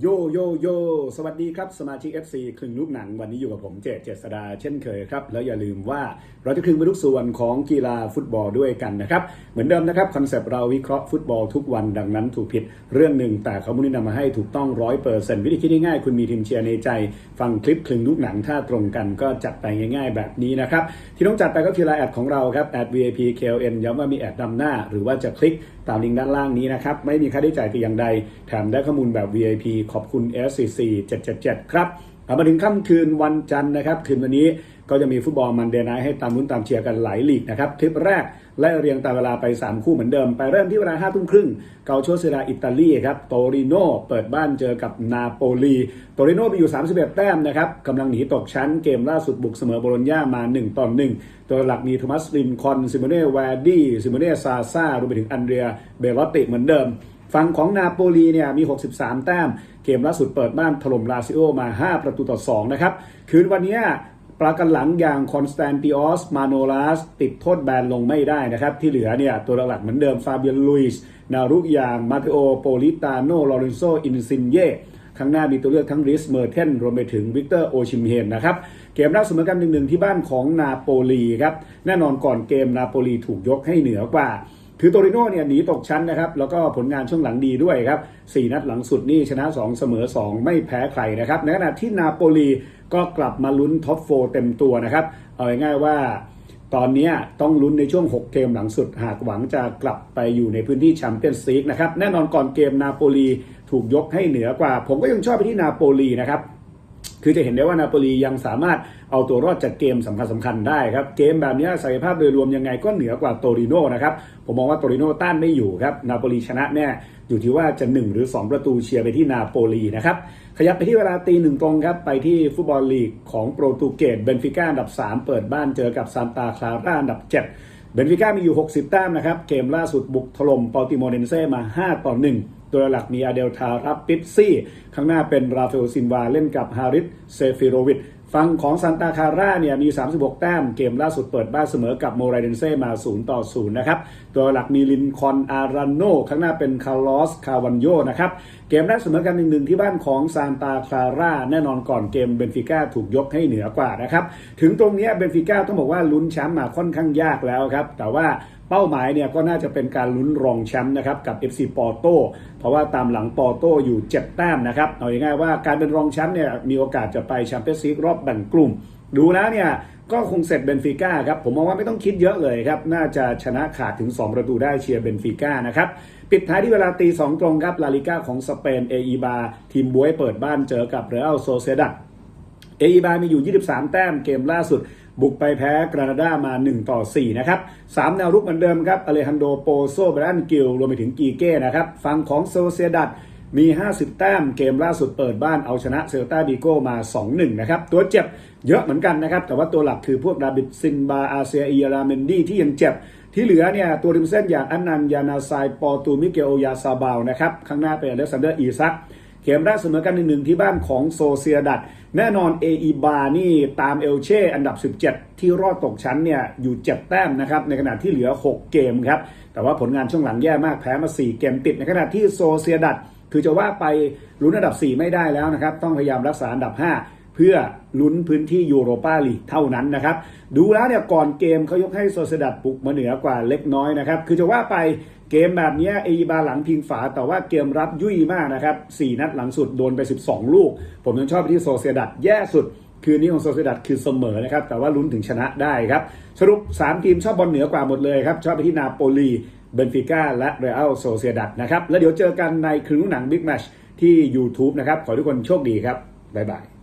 โยโยโยสวัสดีครับ สมาชิก FC คลึงลูกหนังวันนี้อยู่กับผมเจษเจษดาเช่นเคยครับ แล้วอย่าลืมว่าเราจะคลึงไปทุกส่วนของกีฬาฟุตบอลด้วยกันนะครับ เหมือนเดิมนะครับคอนเซปต์เราวิเคราะห์ฟุตบอลทุกวันดังนั้นถูกผิดเรื่องหนึ่งแต่เขาไม่ได้นำมาให้ถูกต้องร้อยเปอร์เซ็นต์วิธีคิดง่ายๆคุณมีทีมเชียร์ในใจ ฟังคลิปคลึงลูกหนังถ้าตรงกันก็จัดไปง่าย ๆ แบบนี้นะครับที่ต้องจัดไปก็คือไลน์แอดของเราครับแอด VIP KLN ย้ำว่ามีแอดนำหน้า หรือว่าจะคลิกตามลิงก์ด้านล่างนี้นะครับไม่มีค่าใช้จ่ายแต่อย่างใดแถมได้ข้อมูลแบบ VIP ขอบคุณ SCC 777 ครับเอามาถึงค่ำคืนวันจันทร์นะครับ คืนวันนี้ก็จะมีฟุตบอลมันเดย์ไนให้ตามลุ้นตามเชียร์กันหลายลีกนะครับคลิปแรกไล่เรียงตามเวลาไป 3 คู่เหมือนเดิม ไปเริ่มที่เวลา5ทุ่มครึ่งเกาโชเซราอิตาลีครับโตริโนเปิดบ้านเจอกับนาโปลีโตริโนมีอยู่ 31 แต้มนะครับกำลังหนีตกชั้นเกมล่าสุดบุกเสมอโบโลญญามา 1 ต่อ 1 ตัวหลักมีโทมัสลินคอนซิโมเน่แวร์ดี้ซิโมเน่ซาซารวมไปถึงอันเดรียเบลอตติเหมือนเดิม ฝั่งของนาโปลีเนี่ยมี 63 แต้ม เกมล่าสุดเปิดบ้านถล่มลาซิโอมา 5 ประตูต่อ 2 นะครับ คืนวันนี้ปรากันหลังอย่างคอนสแตนติออส มาโนลัส ติดโทษแบนลงไม่ได้นะครับ ที่เหลือเนี่ยตัวหลักเหมือนเดิม ฟาเบียนลุยส์นารุยางมาเตโอ โปลิตาโนลอเรนโซ อินซินเย่ข้างหน้ามีตัวเลือกทั้งริสเมอร์เทนรวมไปถึงวิกเตอร์โอชิมเฮนนะครับ เกมแรกเสมอกันหนึ่งๆที่บ้านของนาโปลีครับ แน่นอนก่อนเกมนาโปลีถูกยกให้เหนือกว่า คือโตริโน่เนี่ยหนีตกชั้นนะครับ แล้วก็ผลงานช่วงหลังดีด้วยครับ4นัดหลังสุดนี่ชนะ 2 เสมอ 2 ไม่แพ้ใครนะครับ ในขณะที่นาโปลีก็กลับมาลุ้นท็อปโฟเต็มตัวนะครับ เอาง่ายๆว่าตอนนี้ต้องลุ้นในช่วง 6 เกมหลังสุด หากหวังจะกลับไปอยู่ในพื้นที่แชมเปี้ยนส์ลีกนะครับ แน่นอนก่อนเกมนาโปลีถูกยกให้เหนือกว่า ผมก็ยังชอบไปที่นาโปลีนะครับ คือจะเห็นได้ว่านาโปลียังสามารถเอาตัวรอดจากเกมสำคัญสำคัญได้ครับ เกมแบบนี้ศักยภาพโดยรวมยังไงก็เหนือกว่าโตริโนนะครับ ผมมองว่าโตริโนต้านไม่อยู่ครับ นาโปลีชนะแน่อยู่ที่ว่าจะ 1 หรือ 2 ประตูเชียร์ไปที่นาโปลีนะครับ ขยับไปที่เวลาตีหนึ่งตรงครับ ไปที่ฟุตบอลลีกของโปรตุเกสเบนฟิก้าอันดับ 3 เปิดบ้านเจอกับซานตาคลาร่าอันดับ 7 เบนฟิก้ามีอยู่ 60 แต้มนะครับ เกมล่าสุดบุกถล่มปอติโมเนนเซ่มา 5 ต่อ 1 ตัวหลักมีอาเดลทารับปิปซี่ ข้างหน้าเป็นราฟาเอลซินวาเล่นกับฮาริสเซฟิโรวิช ฝั่งของซานตาคาร่าเนี่ยมี 36 แต้ม เกมล่าสุดเปิดบ้านเสมอกับโมไรเดนเซ่มา 0 ต่อ 0 นะครับ ตัวหลักมีลินคอนอารันโนข้างหน้าเป็นคาร์ลอส คาวันโยนะครับ เกมแรกเสมอกัน1-1ที่บ้านของซานตาคาร่าแน่นอนก่อนเกมเบนฟิก้าถูกยกให้เหนือกว่านะครับ ถึงตรงนี้เบนฟิก้าต้องบอกว่าลุ้นแชมป์มาค่อนข้างยากแล้วครับ แต่ว่า เป้าหมายเนี่ยก็น่าจะเป็นการลุ้นรองแชมป์นะครับกับ FC ปอร์โตเพราะว่าตามหลังปอร์โตอยู่ 7 แต้มนะครับเอาง่ายๆว่าการเป็นรองแชมป์เนี่ยมีโอกาสจะไปแชมเปี้ยนส์ลีกรอบแบ่งกลุ่ม ดูแล้วเนี่ยก็คงเสร็จเบนฟิก้าครับ ผมมองว่าไม่ต้องคิดเยอะเลยครับ น่าจะชนะขาดถึง 2 ประตูได้เชียร์เบนฟิก้านะครับ ปิดท้ายที่เวลาตี2ตรงครับ ลาลิก้าของสเปนเออีบาทีมบวยเปิดบ้านเจอกับเรอัลโซเซดัดเออีบามีอยู่ 23 แต้มเกมล่าสุด บุกไปแพ้กรานาดามา 1 ต่อ 4 นะครับ 3 แนวรุกเหมือนเดิมครับอเลฮันโดโปโซเบรันกิลรวมไปถึงกีเก้นะครับฝั่งของโซเซดัดมี 50 แต้ม เกมล่าสุดเปิดบ้านเอาชนะเซลตาบิโกมา 2-1 นะครับ ตัวเจ็บเยอะเหมือนกันนะครับ แต่ว่าตัวหลักคือพวกดาบิดซินบา อาเซียอีราเมนดี้ที่ยังเจ็บ ที่เหลือเนี่ย ตัวริมเส้นอย่างอันนันยานาไซปอตูมิเกโอยาซาบาวนะครับ ข้างหน้าเป็นอเล็กซานเดอร์อีซัก เกมแรกเสมอกันหนึ่งที่บ้านของโซเซียดัดแน่นอนเออีบานี่ตามเอลเช่อันดับ 17 ที่รอดตกชั้นเนี่ยอยู่7แต้มนะครับในขณะที่เหลือ 6 เกมครับแต่ว่าผลงานช่วงหลังแย่มากแพ้มา 4 เกมติดในขณะที่โซเซียดัดคือจะว่าไปลุ้นอันดับ 4 ไม่ได้แล้วนะครับต้องพยายามรักษาอันดับ 5 เพื่อลุ้นพื้นที่ยูโรปาลีกเท่านั้นนะครับ ดูแล้วเนี่ยก่อนเกมเขายกให้โซเซดัดปลุกมาเหนือกว่าเล็กน้อยนะครับ คือจะว่าไปเกมแบบนี้เอีบาหลังพิงฝา แต่ว่าเกมรับยุ่ยมากนะครับ 4 นัดหลังสุดโดนไป 12 ลูก ผมยังชอบไปที่โซเซดัดแย่สุด คืนนี้ของโซเซดัดคือเสมอนะครับ แต่ว่าลุ้นถึงชนะได้ครับ สรุป 3 ทีมชอบบอลเหนือกว่าหมดเลยครับ ชอบไปที่นาโปลีเบนฟิก้าและเรอัลโซเซดัดนะครับ แล้วเดี๋ยวเจอกันในคืนลูกหนังบิ๊กแมชที่ YouTube นะครับ ขอทุกคนโชคดีครับบ๊ายบาย